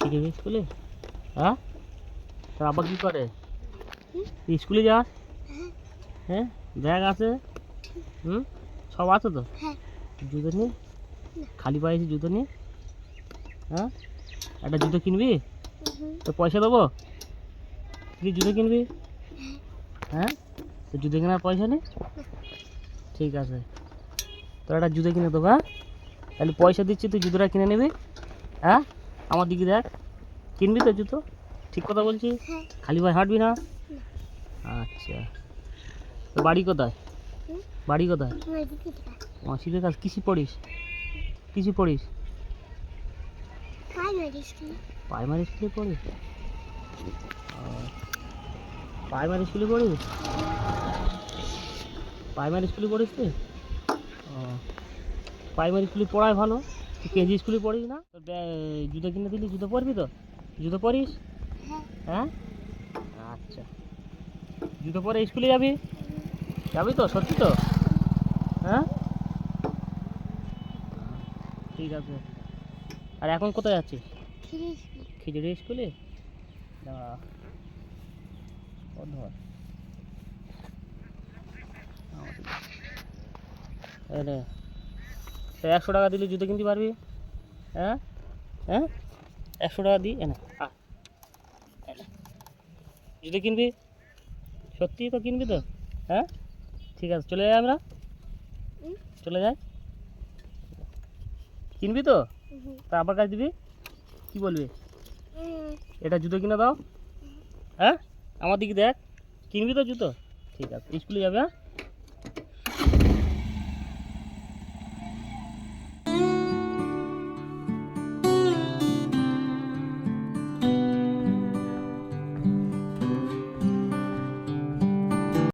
কি দেবে স্কুলে? হ্যাঁ? তোর আব্বা কী করে? স্কুলে যাস? হ্যাঁ। ব্যাগ আছে? হুম? সব আছে তো? হ্যাঁ। জুতো নিয়ে খালি পায়ে জুতো নিয়ে হ্যাঁ? একটা জুতো কিনবি? তো পয়সা দেবো? তুই জুতো কিনবি? হ্যাঁ। তো জুতো কেনার পয়সা নেই ঠিক আছে। তোর একটা জুতো কিনে দেবো হ্যাঁ? তাহলে পয়সা দিচ্ছি তুই জুতোটা কিনে নিবি হ্যাঁ? আমার দিকে দেখ। কিনবি তো জুতো? ঠিক কথা বলছি হ্যাঁ। খালি ভাই হাঁটবি না? আচ্ছা। তো বাড়ি কোথায়? বাড়ি কোথায়? মাসিদের কাজ কিসি পড়িস? কিসি পড়িস? প্রাইমারি স্কুলে পড়িস প্রাইমারি স্কুলে পড়িস প্রাইমারি স্কুলে পড়িস তুই প্রাইমারি স্কুলে পড়ায় ভালো? কেজি স্কুলে পড়িস না? তোর জুতো কিনে দিলি, জুতো পরবি তো? জুতো পরিস? হ্যাঁ? হ্যাঁ আচ্ছা। জুতো পরে স্কুলে যাবি? যাবি তো, সত্যি তো? হ্যাঁ? ঠিক আছে। আর এখন কোথায় থ্রি খিচুড়ি স্কুলে? নে। তো একশো টাকা দিলে জুতো কিনতে পারবি? হ্যাঁ? হ্যাঁ? একশো টাকা দিই এনে জুতো কিনবি? সত্যি তো কিনবি তো? হ্যাঁ? ঠিক আছে, চলে যাই আমরা? চলে যাই? কিনবি তো। তা আবার কাজ দিবি? কি বলবি? এটা জুতো কিনে দাও। হ্যাঁ? আমার দিকে দেখ। কিনবি তো জুতো? ঠিক আছে, স্কুলে যাবে হ্যাঁ?